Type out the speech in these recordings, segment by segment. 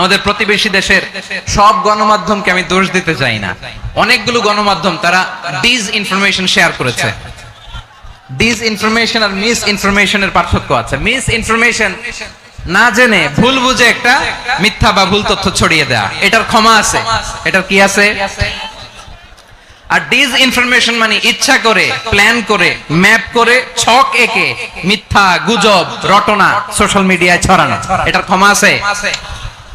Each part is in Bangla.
আমাদের প্রতিবেশী দেশের সব গণমাধ্যমকে আমি দোষ দিতে চাই না। অনেকগুলো গণমাধ্যম তারা ডিস ইনফরমেশন শেয়ার করেছে। ডিস ইনফরমেশন আর মিস ইনফরমেশনের পার্থক্য আছে। মিস ইনফরমেশন না জেনে ভুল বুঝে একটা মিথ্যা বা ভুল তথ্য ছড়িয়ে দেয়া। এটার ক্ষমা আছে। এটার কি আছে? আর ডিস ইনফরমেশন মানে ইচ্ছা করে প্ল্যান করে ম্যাপ করে, ছক একে মিথ্যা, গুজব, রটনা সোশ্যাল মিডিয়ায় ছড়ানো। এটার ক্ষমা আছে।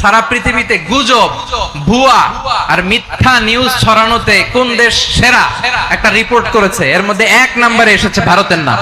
সারা পৃথিবীতে গুজব, ভুয়া আর মিথ্যা নিউজ ছড়ানোতে কোন দেশ সেরা? একটা রিপোর্ট করেছে। এর মধ্যে এক নম্বরে এসেছে ভারতের নাম।